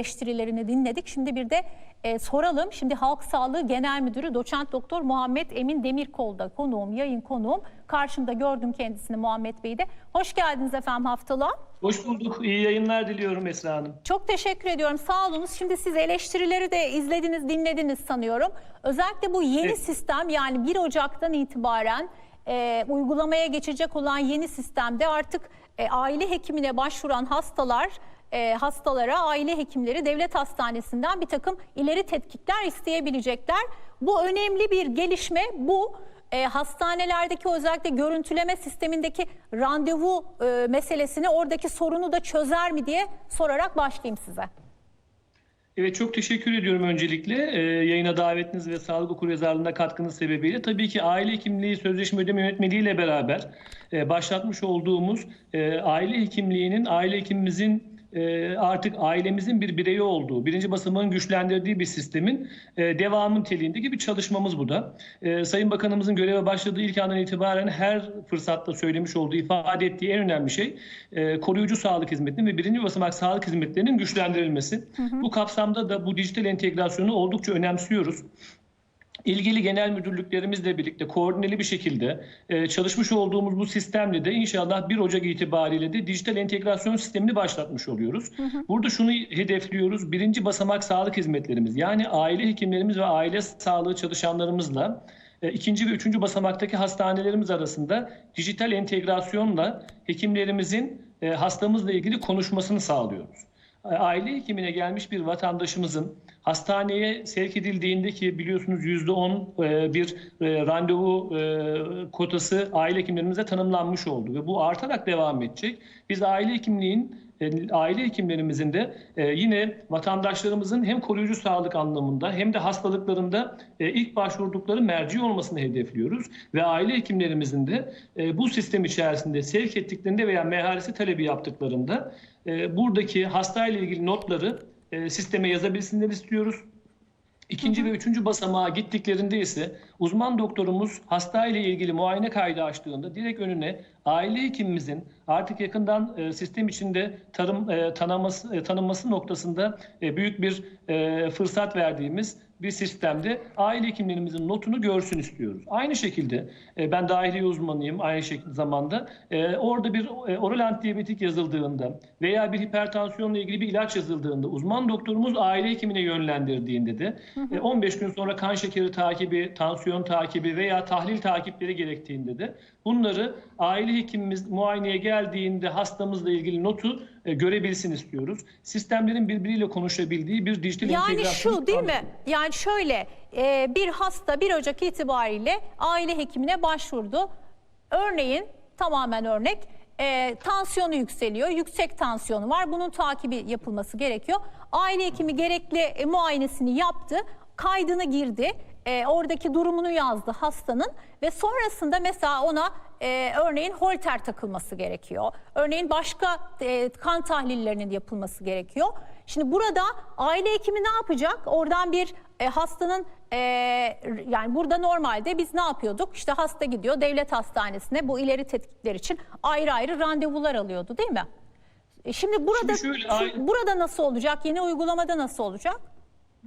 eleştirilerini dinledik. Şimdi bir de e, soralım. Şimdi Halk Sağlığı Genel Müdürü Doçent Doktor Muhammed Emin Demirkol'da konuğum, yayın konuğum. Karşımda gördüm kendisini Muhammed Bey'i de. Hoş geldiniz efendim haftalığa. Hoş bulduk. İyi yayınlar diliyorum Esra Hanım. Çok teşekkür ediyorum. Sağ olunuz. Şimdi siz eleştirileri de izlediniz, dinlediniz sanıyorum. Özellikle bu yeni Evet. sistem yani 1 Ocak'tan itibaren e, uygulamaya geçecek olan yeni sistemde artık e, aile hekimine başvuran hastalar e, hastalara aile hekimleri devlet hastanesinden bir takım ileri tetkikler isteyebilecekler. Bu önemli bir gelişme. Bu e, hastanelerdeki özellikle görüntüleme sistemindeki randevu e, meselesini oradaki sorunu da çözer mi diye sorarak başlayayım size. Evet çok teşekkür ediyorum öncelikle e, yayına davetiniz ve sağlık okuryazarlığına katkınız sebebiyle. Tabii ki aile hekimliği sözleşme ödeme yönetmeliği ile beraber e, başlatmış olduğumuz e, aile hekimliğinin aile hekimimizin e, artık ailemizin bir bireyi olduğu, birinci basamağın güçlendirdiği bir sistemin e, devamı niteliğindeki bir çalışmamız bu da. E, Sayın Bakanımızın göreve başladığı ilk andan itibaren her fırsatta söylemiş olduğu, ifade ettiği en önemli şey e, koruyucu sağlık hizmetinin ve birinci basamak sağlık hizmetlerinin güçlendirilmesi. Bu kapsamda da bu dijital entegrasyonu oldukça önemsiyoruz. İlgili genel müdürlüklerimizle birlikte koordineli bir şekilde e, çalışmış olduğumuz bu sistemle de inşallah 1 Ocak itibariyle de dijital entegrasyon sistemini başlatmış oluyoruz. Burada şunu hedefliyoruz. Birinci basamak sağlık hizmetlerimiz yani aile hekimlerimiz ve aile sağlığı çalışanlarımızla e, ikinci ve üçüncü basamaktaki hastanelerimiz arasında dijital entegrasyonla hekimlerimizin e, hastamızla ilgili konuşmasını sağlıyoruz aile hekimine gelmiş bir vatandaşımızın hastaneye sevk edildiğinde ki biliyorsunuz %10 e, bir e, randevu e, kotası aile hekimlerimize tanımlanmış oldu ve bu artarak devam edecek. Biz aile hekimliğin aile hekimlerimizin de e, yine vatandaşlarımızın hem koruyucu sağlık anlamında hem de hastalıklarında e, ilk başvurdukları merci olmasını hedefliyoruz ve aile hekimlerimizin de e, bu sistem içerisinde sevk ettiklerinde veya meharesi talebi yaptıklarında e, buradaki hastayla ilgili notları e, sisteme yazabilsinler istiyoruz. İkinci ve üçüncü basamağa gittiklerinde ise uzman doktorumuz hasta ile ilgili muayene kaydı açtığında direkt önüne aile hekimimizin artık yakından e, sistem içinde tarım e, tanıması, e, tanınması noktasında e, büyük bir e, fırsat verdiğimiz bir sistemde aile hekimlerimizin notunu görsün istiyoruz. Aynı şekilde e, ben dahiliye uzmanıyım aynı şekilde zamanda e, orada bir e, oral antidiyabetik yazıldığında veya bir hipertansiyonla ilgili bir ilaç yazıldığında uzman doktorumuz aile hekimine yönlendirdiğinde de e, 15 gün sonra kan şekeri takibi, tansiyon takibi veya tahlil takipleri gerektiğinde de bunları aile hekimimiz muayeneye geldiğinde hastamızla ilgili notu e, görebilsin istiyoruz. Sistemlerin birbiriyle konuşabildiği bir dijital Yani entegrasyon şu değil mi? sağlıyoruz. Yani şöyle e, bir hasta 1 Ocak itibariyle aile hekimine başvurdu. Örneğin tamamen örnek e, tansiyonu yükseliyor. Yüksek tansiyonu var. Bunun takibi yapılması gerekiyor. Aile hekimi gerekli e, muayenesini yaptı. Kaydını girdi. E, oradaki durumunu yazdı hastanın ve sonrasında mesela ona e, örneğin holter takılması gerekiyor. Örneğin başka e, kan tahlillerinin yapılması gerekiyor. Şimdi burada aile hekimi ne yapacak? Oradan bir e, hastanın e, yani burada normalde biz ne yapıyorduk? İşte hasta gidiyor devlet hastanesine bu ileri tetkikler için ayrı ayrı randevular alıyordu değil mi? E, Şimdi burada Şimdi şöyle, şu- burada nasıl olacak? Yeni uygulamada nasıl olacak?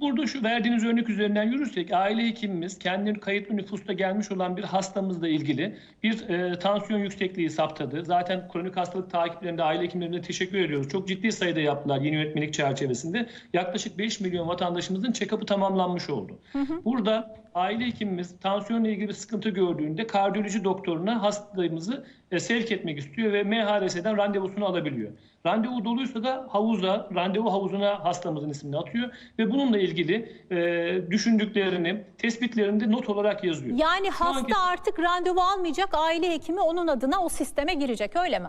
Burada şu verdiğiniz örnek üzerinden yürürsek aile hekimimiz kendi kayıtlı nüfusta gelmiş olan bir hastamızla ilgili bir e, tansiyon yüksekliği saptadı. Zaten kronik hastalık takiplerinde aile hekimlerine teşekkür ediyoruz. Çok ciddi sayıda yaptılar yeni yönetmelik çerçevesinde. Yaklaşık 5 milyon vatandaşımızın check-up'ı tamamlanmış oldu. Burada aile hekimimiz tansiyonla ilgili bir sıkıntı gördüğünde kardiyoloji doktoruna hastamızı e, sevk etmek istiyor ve MHRS'den randevusunu alabiliyor. Randevu doluysa da havuza, randevu havuzuna hastamızın ismini atıyor ve bununla ilgili e, düşündüklerini, tespitlerini de not olarak yazıyor. Yani Şu hasta anki- artık randevu almayacak aile hekimi onun adına o sisteme girecek öyle mi?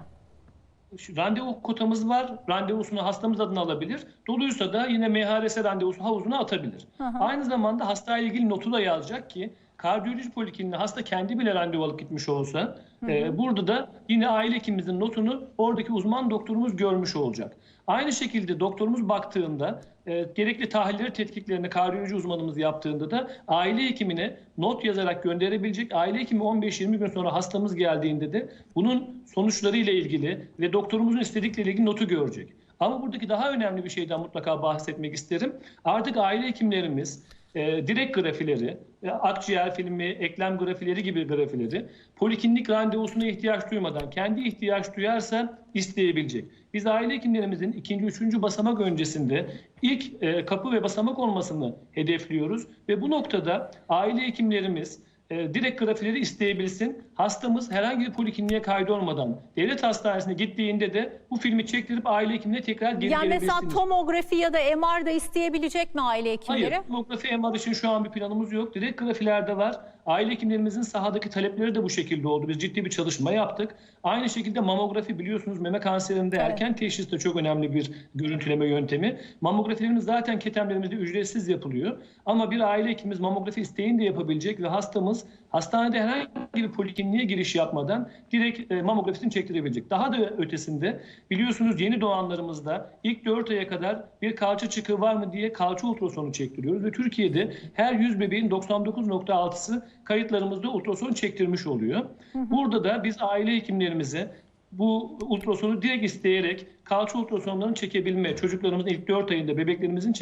Randevu kotamız var. Randevusunu hastamız adına alabilir. Doluysa da yine MHRS randevusu havuzuna atabilir. Aynı zamanda hastayla ilgili notu da yazacak ki kardiyoloji polikliniğine hasta kendi bile randevu alıp gitmiş olsa e, burada da yine aile hekimimizin notunu oradaki uzman doktorumuz görmüş olacak. Aynı şekilde doktorumuz baktığında e, gerekli tahlilleri tetkiklerini kardiyoloji uzmanımız yaptığında da aile hekimine not yazarak gönderebilecek. Aile hekimi 15-20 gün sonra hastamız geldiğinde de bunun sonuçları ile ilgili ve doktorumuzun istedikleriyle ilgili notu görecek. Ama buradaki daha önemli bir şeyden mutlaka bahsetmek isterim. Artık aile hekimlerimiz e, direkt grafileri, e, akciğer filmi, eklem grafileri gibi grafileri poliklinik randevusuna ihtiyaç duymadan kendi ihtiyaç duyarsa isteyebilecek. Biz aile hekimlerimizin ikinci, üçüncü basamak öncesinde ilk e, kapı ve basamak olmasını hedefliyoruz ve bu noktada aile hekimlerimiz e, direkt grafileri isteyebilsin. Hastamız herhangi bir polikliniğe kaydolmadan devlet hastanesine gittiğinde de bu filmi çektirip aile hekimine tekrar geri Yani mesela gelebilsin. tomografi ya da MR da isteyebilecek mi aile hekimleri? Hayır, tomografi MR için şu an bir planımız yok. Direkt grafilerde var. Aile hekimlerimizin sahadaki talepleri de bu şekilde oldu. Biz ciddi bir çalışma yaptık. Aynı şekilde mamografi biliyorsunuz meme kanserinde Evet. erken teşhis de çok önemli bir görüntüleme yöntemi. Mamografilerimiz zaten ketemlerimizde ücretsiz yapılıyor. Ama bir aile hekimimiz mamografi isteğini de yapabilecek ve hastamız hastanede herhangi bir polikliniğe giriş yapmadan direkt e, mamografisini çektirebilecek. Daha da ötesinde biliyorsunuz yeni doğanlarımızda ilk 4 aya kadar bir kalça çıkığı var mı diye kalça ultrasonu çektiriyoruz ve Türkiye'de her 100 bebeğin 99.6'sı kayıtlarımızda ultrason çektirmiş oluyor. Burada da biz aile hekimlerimize bu ultrasonu direkt isteyerek kalça ultrasonlarını çekebilme, çocuklarımızın ilk 4 ayında bebeklerimizin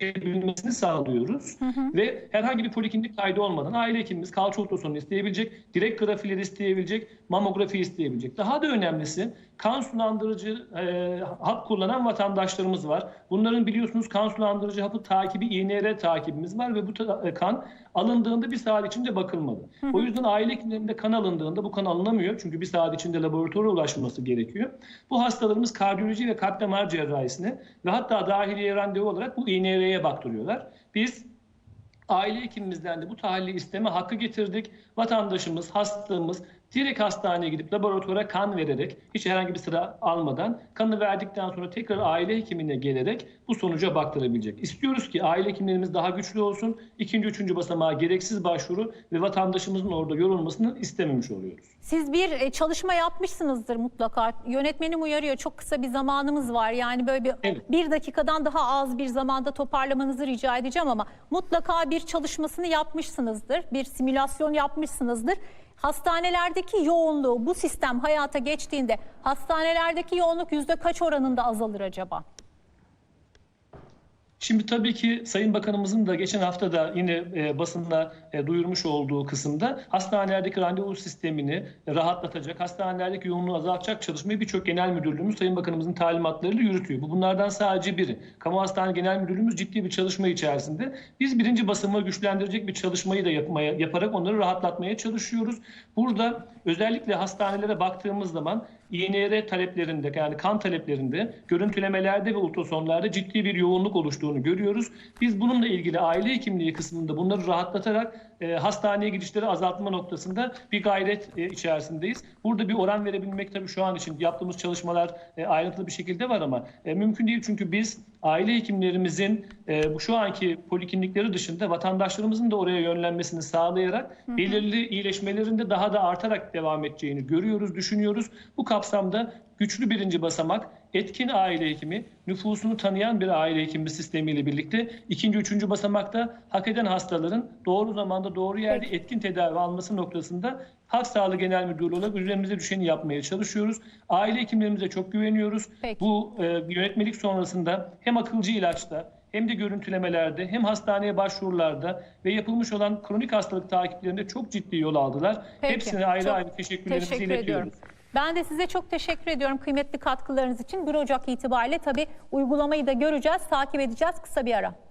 çekebilmesini sağlıyoruz. Ve herhangi bir poliklinik kaydı olmadan aile hekimimiz kalça ultrasonunu isteyebilecek, direkt grafileri isteyebilecek, mamografi isteyebilecek. Daha da önemlisi kan sulandırıcı e, hap kullanan vatandaşlarımız var. Bunların biliyorsunuz kan sulandırıcı hapı takibi, INR takibimiz var ve bu ta- e, kan alındığında bir saat içinde bakılmalı. O yüzden aile hekimlerinde kan alındığında bu kan alınamıyor. Çünkü bir saat içinde laboratuvara ulaşması gerekiyor. Bu hastalarımız kardiyoloji ve kalp damar cerrahisine ve hatta dahiliye randevu olarak bu INR'ye baktırıyorlar. Biz aile hekimimizden de bu tahlili isteme hakkı getirdik. Vatandaşımız, hastamız direkt hastaneye gidip laboratuvara kan vererek hiç herhangi bir sıra almadan kanı verdikten sonra tekrar aile hekimine gelerek bu sonuca baktırabilecek. İstiyoruz ki aile hekimlerimiz daha güçlü olsun. İkinci, üçüncü basamağa gereksiz başvuru ve vatandaşımızın orada yorulmasını istememiş oluyoruz. Siz bir e, çalışma yapmışsınızdır mutlaka. Yönetmenim uyarıyor. Çok kısa bir zamanımız var. Yani böyle bir, Evet. bir dakikadan daha az bir zamanda toparlamanızı rica edeceğim ama mutlaka bir çalışmasını yapmışsınızdır. Bir simülasyon yapmışsınızdır. Hastanelerdeki yoğunluğu bu sistem hayata geçtiğinde hastanelerdeki yoğunluk yüzde kaç oranında azalır acaba? Şimdi tabii ki Sayın Bakanımızın da geçen hafta da yine e, basında e, duyurmuş olduğu kısımda hastanelerdeki randevu sistemini rahatlatacak, hastanelerdeki yoğunluğu azaltacak çalışmayı birçok genel müdürlüğümüz Sayın Bakanımızın talimatlarıyla yürütüyor. Bu bunlardan sadece biri. Kamu Hastane Genel Müdürlüğümüz ciddi bir çalışma içerisinde. Biz birinci basamağı güçlendirecek bir çalışmayı da yapmaya, yaparak onları rahatlatmaya çalışıyoruz. Burada özellikle hastanelere baktığımız zaman INR taleplerinde yani kan taleplerinde görüntülemelerde ve ultrasonlarda ciddi bir yoğunluk oluştuğunu görüyoruz. Biz bununla ilgili aile hekimliği kısmında bunları rahatlatarak e, hastaneye gidişleri azaltma noktasında bir gayret e, içerisindeyiz. Burada bir oran verebilmek tabii şu an için yaptığımız çalışmalar e, ayrıntılı bir şekilde var ama e, mümkün değil çünkü biz aile hekimlerimizin e, bu şu anki poliklinikleri dışında vatandaşlarımızın da oraya yönlenmesini sağlayarak belirli iyileşmelerinde daha da artarak devam edeceğini görüyoruz, düşünüyoruz. Bu kapsamda güçlü birinci basamak, etkin aile hekimi, nüfusunu tanıyan bir aile hekimi sistemiyle birlikte ikinci, üçüncü basamakta hak eden hastaların doğru zamanda doğru yerde Peki. etkin tedavi alması noktasında Halk Sağlığı Genel Müdürlüğü olarak üzerimize düşeni yapmaya çalışıyoruz. Aile hekimlerimize çok güveniyoruz. Peki. Bu e, yönetmelik sonrasında hem akılcı ilaçta hem de görüntülemelerde hem hastaneye başvurularda ve yapılmış olan kronik hastalık takiplerinde çok ciddi yol aldılar. Peki, Hepsine ayrı çok ayrı teşekkürlerimizi Teşekkür iletiyoruz. ediyorum. Ben de size çok teşekkür ediyorum kıymetli katkılarınız için. 1 Ocak itibariyle tabii uygulamayı da göreceğiz, takip edeceğiz. Kısa bir ara.